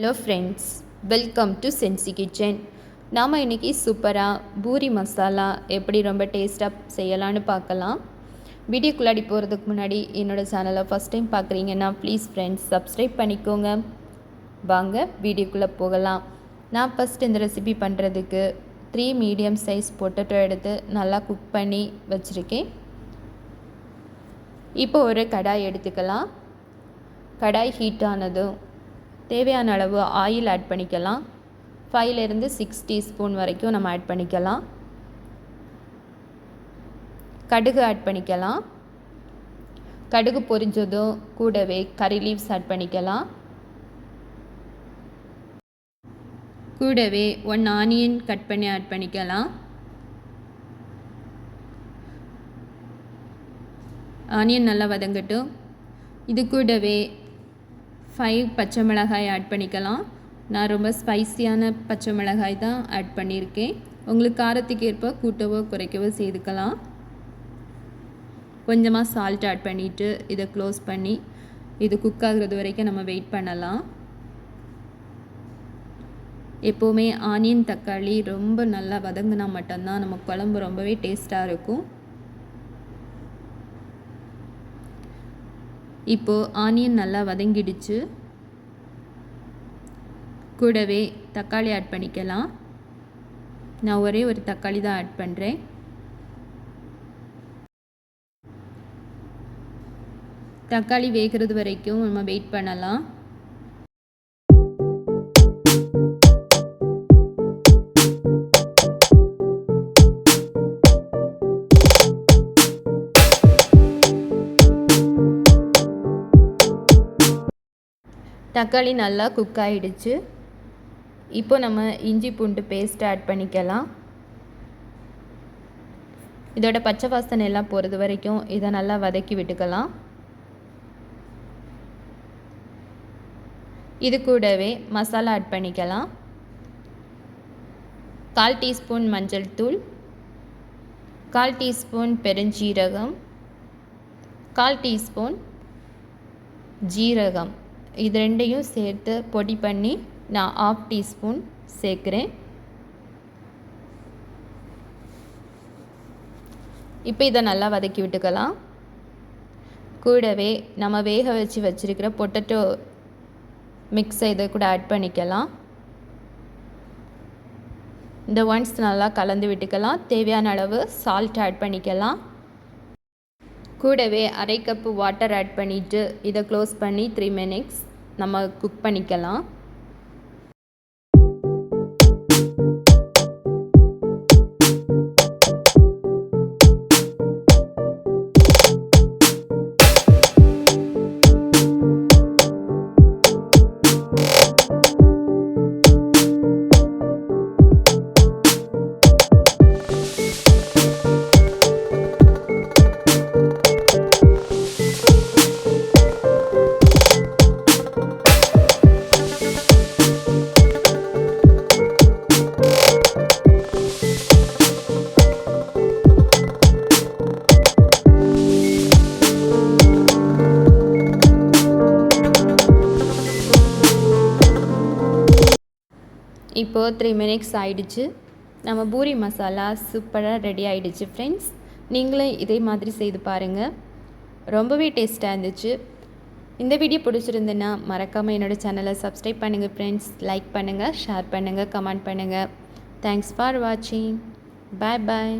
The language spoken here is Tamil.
ஹலோ ஃப்ரெண்ட்ஸ் வெல்கம் டு சென்சி கிச்சன் நாம் இன்றைக்கி சூப்பராக பூரி மசாலா எப்படி ரொம்ப டேஸ்ட்டாக செய்யலான்னு பார்க்கலாம். வீடியோக்குள்ளாடி போகிறதுக்கு முன்னாடி என்னோடய சேனலை ஃபஸ்ட் டைம் பார்க்குறீங்கன்னா ப்ளீஸ் ஃப்ரெண்ட்ஸ் சப்ஸ்கிரைப் பண்ணிக்கோங்க. வாங்க வீடியோக்குள்ளே போகலாம். நான் ஃபஸ்ட் இந்த ரெசிபி பண்ணுறதுக்கு த்ரீ மீடியம் சைஸ் பொட்டேட்டோ எடுத்து நல்லா குக் பண்ணி வச்சுருக்கேன். இப்போ ஒரு கடாய் எடுத்துக்கலாம். கடாய் ஹீட் ஆனதும் தேவையான அளவு ஆயில் ஆட் பண்ணிக்கலாம். ஃபைவ்லேருந்து சிக்ஸ் டீஸ்பூன் வரைக்கும் நம்ம ஆட் பண்ணிக்கலாம். கடுகு ஆட் பண்ணிக்கலாம். கடுகு பொரிஞ்சதும் கூடவே கறி லீவ்ஸ் ஆட் பண்ணிக்கலாம். கூடவே ஒன் ஆனியன் கட் பண்ணி ஆட் பண்ணிக்கலாம். ஆனியன் நல்லா வதங்கட்டும். இது கூடவே ஃபைவ் பச்சை மிளகாய் ஆட் பண்ணிக்கலாம். நான் ரொம்ப ஸ்பைஸியான பச்சை மிளகாய் தான் ஆட் பண்ணியிருக்கேன் உங்களுக்கு காரத்துக்கு ஏற்ப கூட்டவோ குறைக்கவோ செய்துக்கலாம் கொஞ்சமாக சால்ட் ஆட் பண்ணிவிட்டு இதை க்ளோஸ் பண்ணி இது குக் ஆகிறது வரைக்கும் நம்ம வெயிட் பண்ணலாம். எப்போவுமே ஆனியன் தக்காளி ரொம்ப நல்லா வதங்கினா மட்டும்தான் நம்ம குழம்பு ரொம்பவே டேஸ்ட்டாக இருக்கும். இப்போது ஆனியன் நல்லா வதங்கிடுச்சு. கூடவே தக்காளி ஆட் பண்ணிக்கலாம். நான் ஒரே ஒரு தக்காளி தான் ஆட் பண்ணுறேன் தக்காளி வேகிறது வரைக்கும் நம்ம வெயிட் பண்ணலாம். தக்காளி நல்லா குக் ஆகிடுச்சு இப்போ நம்ம இஞ்சி பூண்டு பேஸ்ட் ஆட் பண்ணிக்கலாம். இதோட பச்சை வாசனை எல்லாம் போகிறது வரைக்கும் இதை நல்லா வதக்கி விட்டுக்கலாம். இது கூடவே மசாலா ஆட் பண்ணிக்கலாம். கால் டீஸ்பூன் மஞ்சள் தூள் கால் டீஸ்பூன் பெருஞ்சீரகம் கால் டீஸ்பூன் ஜீரகம். இது ரெண்டையும் சேர்த்து பொடி பண்ணி நான் ஆஃப் டீஸ்பூன் சேர்க்குறேன். இப்போ இதை நல்லா வதக்கி விட்டுக்கலாம். கூடவே நம்ம வேக வச்சு வச்சுருக்கிற பொட்டட்டோ மிக்ஸை இதை கூட ஆட் பண்ணிக்கலாம். இந்த ஒன்ஸ் நல்லா கலந்து விட்டுக்கலாம். தேவையான அளவு சால்ட் ஆட் பண்ணிக்கலாம். கூடவே அரை கப்பு வாட்டர் ஆட் பண்ணிவிட்டு இதை க்ளோஸ் பண்ணி த்ரீ மினிட்ஸ் நம்ம குக் பண்ணிக்கலாம். இப்போது த்ரீ மினிட்ஸ் ஆயிடுச்சு. நம்ம பூரி மசாலா சூப்பராக ரெடி ஆகிடுச்சு ஃப்ரெண்ட்ஸ் நீங்களும் இதே மாதிரி செய்து பாருங்கள் ரொம்பவே டேஸ்ட்டாக இருந்துச்சு. இந்த வீடியோ பிடிச்சிருந்துன்னா மறக்காமல் என்னோடய சேனலை சப்ஸ்கிரைப் பண்ணுங்கள் ஃப்ரெண்ட்ஸ் லைக் பண்ணுங்கள் ஷேர் பண்ணுங்கள் கமெண்ட் பண்ணுங்கள் தேங்க்ஸ் ஃபார் வாட்சிங் பாய் பாய்